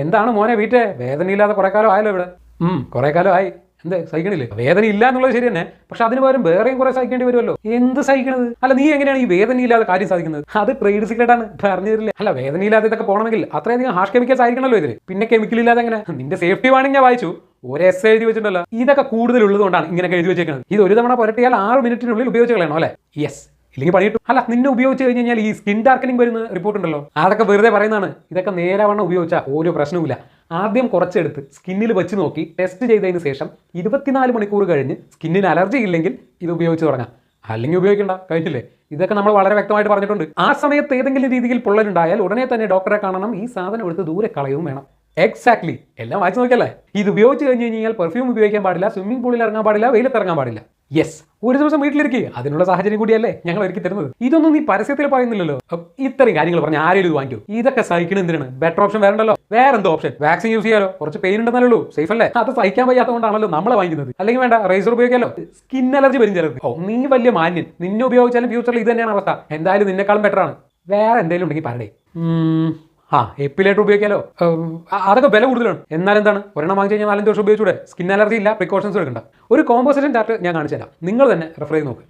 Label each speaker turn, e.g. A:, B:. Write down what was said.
A: എന്താണ് മോനെ വീട്ടെ വേദനയില്ലാതെ കുറെ കാലം ആയല്ലോ ഇവിടെ. ഉം കുറെ കാലം ആയി. എന്ത് സഹിക്കണില്ലേ? വേദന ഇല്ല എന്നുള്ളത് ശരി തന്നെ. പക്ഷെ അതിന് പകരം വേറെയും കുറെ സഹിക്കേണ്ടി വരുമല്ലോ. എന്ത് സഹിക്കണത്? അല്ല നീ എങ്ങനെയാണ് ഈ വേദനയില്ലാതെ കാര്യം സാധിക്കുന്നത്? അത് ട്രേഡ് സീക്രട്ട് ആണ്. പറഞ്ഞു തരില്ല. അല്ല വേദനയില്ലാതെ ഇതൊക്കെ പോകണമെങ്കിൽ അത്രയധികം ഹാഷ് കെമിക്കൽസ് ആയിരിക്കണല്ലോ ഇതിന് പിന്നെ കെമിക്കൽ ഇല്ലാതെ എങ്ങനെ? നിന്റെ സേഫ്റ്റി വാണിംഗ് ഞാൻ വായിച്ചു. ഒരു എസ് എഴുതി വെച്ചിട്ടുണ്ടല്ലോ. ഇതൊക്കെ കൂടുതൽ ഉള്ളതുകൊണ്ടാണ് ഇങ്ങനെ എഴുതി വെച്ചേക്കുന്നത് ഇത് ഒരു തവണ പുരട്ടിയാൽ ആറ് മിനിറ്റിനുള്ളിൽ ഉപയോഗിച്ച് കളയണം അല്ലേ? യെസ് ഇല്ലെങ്കിൽ പണി അല്ല നിന്നെ ഉപയോഗിച്ച് കഴിഞ്ഞ് കഴിഞ്ഞാൽ ഈ സ്കിൻ ഡാർക്കനിങ് വരുന്ന റിപ്പോർട്ട് ഉണ്ടല്ലോ? അതൊക്കെ വെറുതെ പറയുന്നതാണ്. ഇതൊക്കെ നേരവണ്ണം ഉപയോഗിച്ചാൽ ഒരു പ്രശ്നവുമില്ല. ആദ്യം കുറച്ചെടുത്ത് സ്കിന്നിൽ വെച്ച് നോക്കി ടെസ്റ്റ് ചെയ്തതിന് ശേഷം ഇരുപത്തിനാല് മണിക്കൂർ കഴിഞ്ഞ് സ്കിന്നിന് അലർജി ഇല്ലെങ്കിൽ ഇത് ഉപയോഗിച്ച് തുടങ്ങാം. അല്ലെങ്കിൽ ഉപയോഗിക്കണ്ട കഴിഞ്ഞില്ലേ? ഇതൊക്കെ നമ്മൾ വളരെ വ്യക്തമായിട്ട് പറഞ്ഞിട്ടുണ്ട്. ആ സമയത്ത് ഏതെങ്കിലും രീതിയിൽ പൊള്ളലുണ്ടായാൽ ഉടനെ തന്നെ ഡോക്ടറെ കാണണം ഈ സാധനം എടുത്ത് ദൂരെ കളയവും വേണം. എക്സാക്ട്ലി എല്ലാം വായിച്ചു നോക്കിയല്ലേ? ഇത് ഉപയോഗിച്ച് കഴിഞ്ഞ് കഴിഞ്ഞാൽ പെർഫ്യൂം ഉപയോഗിക്കാൻ പാടില്ല സ്വിമ്മിംഗ് പൂളിൽ ഇറങ്ങാൻ പാടില്ല വെയിലത്ത് ഇറങ്ങാൻ പാടില്ല. യെസ് ഒരു ദിവസം വീട്ടിലിരിക്കുക അതിനുള്ള സാഹചര്യം കൂടിയല്ലേ ഞങ്ങൾ ഒരുക്കി തരുന്നത്. ഇതൊന്നും നീ പരസ്യത്തിൽ പറയുന്നില്ലല്ലോ. ഇത്രയും കാര്യങ്ങൾ പറഞ്ഞ ആരെങ്കിലും ഇത് വാങ്ങിക്കും? ഇതൊക്കെ സഹിക്കണം എന്തിനാണ്? ബെറ്റർ ഓപ്ഷൻ വേണ്ടല്ലോ വേറെ എന്തോ ഓപ്ഷൻ വാക്സിൻ യൂസ് ചെയ്യാലോ? കുറച്ച് പെയിൻ ഉണ്ടെന്നല്ലേ ഉള്ളൂ. സേഫ് അല്ലേ? അത് സഹിക്കാൻ വയ്യാത്തതുകൊണ്ടാണല്ലോ നമ്മളെ വാങ്ങിക്കുന്നത്. അല്ലെങ്കിൽ വേണ്ട റേസർ ഉപയോഗിക്കാലോ. സ്കിൻ അലർജി വരും ചിലർക്ക് ഓ നീ വലിയ മാന്യൻ. നിന്നെ ഉപയോഗിച്ചാലും ഫ്യൂച്ചറിൽ ഇത് തന്നെയാണ് അവസ്ഥ. എന്തായാലും നിന്നെക്കാളും ബെറ്ററാണ് വേറെ എന്തെങ്കിലും ഉണ്ടെങ്കിൽ പറയണേ ഉം, ആ എപ്പിലായിട്ട് ഉപയോഗിക്കാലോ? അതൊക്കെ വില കൂടുതലാണ്. എന്നാൽ എന്താണ്? ഒരെണ്ണം വാങ്ങിച്ചു കഴിഞ്ഞാൽ നാലഞ്ച് വർഷം ഉപയോഗിച്ചൂടെ? സ്കിൻ അലർജി ഇല്ല പ്രിക്കോഷൻസ് എടുക്കണ്ട. ഒരു കോമ്പോസിഷൻ ചാർട്ട് ഞാൻ കാണിച്ചു തരാം നിങ്ങൾ തന്നെ റെഫർ ചെയ്ത് നോക്ക്.